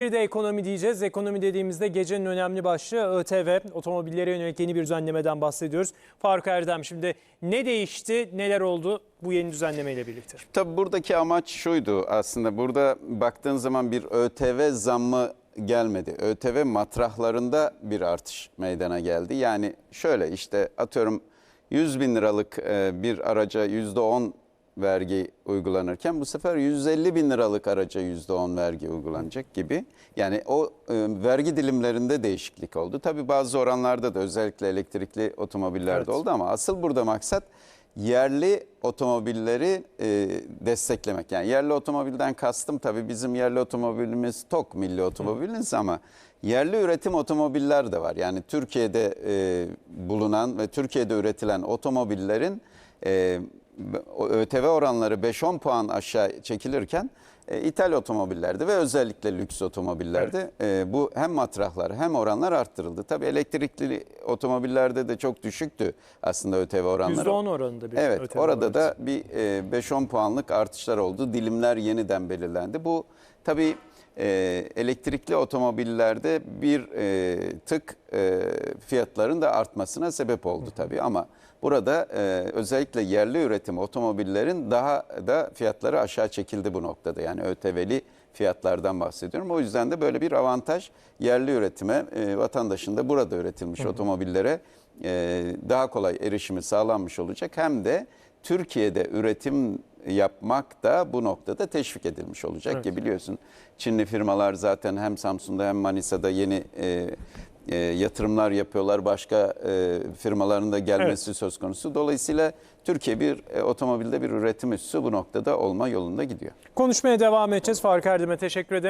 Bir de ekonomi diyeceğiz. Ekonomi dediğimizde gecenin önemli başlığı ÖTV. Otomobillere yönelik yeni bir düzenlemeden bahsediyoruz. Faruk Erdem şimdi ne değişti, neler oldu bu yeni düzenlemeyle birlikte? Tabii buradaki amaç şuydu aslında. Burada baktığın zaman bir ÖTV zammı gelmedi. ÖTV matrahlarında bir artış meydana geldi. Yani şöyle işte atıyorum 100 bin liralık e, bir araca %10 vergi uygulanırken bu sefer 150 bin liralık araca %10 vergi uygulanacak gibi. Yani o e, vergi dilimlerinde değişiklik oldu. Tabii bazı oranlarda da özellikle elektrikli otomobillerde Evet. oldu ama asıl burada maksat yerli otomobilleri e, desteklemek. Yani yerli otomobilden kastım tabii bizim yerli otomobilimiz TOK milli otomobilimiz ama yerli üretim otomobiller de var. Yani Türkiye'de e, bulunan ve Türkiye'de üretilen otomobillerin e, ÖTV oranları 5-10 puan aşağı çekilirken e, ithal otomobillerde ve özellikle lüks otomobillerde e, bu hem matrahlar hem oranlar arttırıldı. Tabii elektrikli otomobillerde de çok düşüktü aslında ÖTV oranları. %10 oranında bir Evet ÖTV orada var. da bir e, 5-10 puanlık artışlar oldu. Dilimler yeniden belirlendi. Bu tabii e, elektrikli otomobillerde bir e, tık e, fiyatların da artmasına sebep oldu tabii ama burada e, özellikle yerli üretim otomobillerin daha da fiyatları aşağı çekildi bu noktada. Yani ÖTV'li fiyatlardan bahsediyorum. O yüzden de böyle bir avantaj yerli üretime, e, vatandaşın da burada üretilmiş otomobillere e, daha kolay erişimi sağlanmış olacak. Hem de Türkiye'de üretim yapmak da bu noktada teşvik edilmiş olacak ki biliyorsun Çinli firmalar zaten hem Samsun'da hem Manisa'da yeni e, e, yatırımlar yapıyorlar. Başka e, firmaların da gelmesi söz konusu. Dolayısıyla Türkiye bir e, otomobilde bir üretim üssü bu noktada olma yolunda gidiyor. Konuşmaya devam edeceğiz. Faruk Erdem'e teşekkür ederim.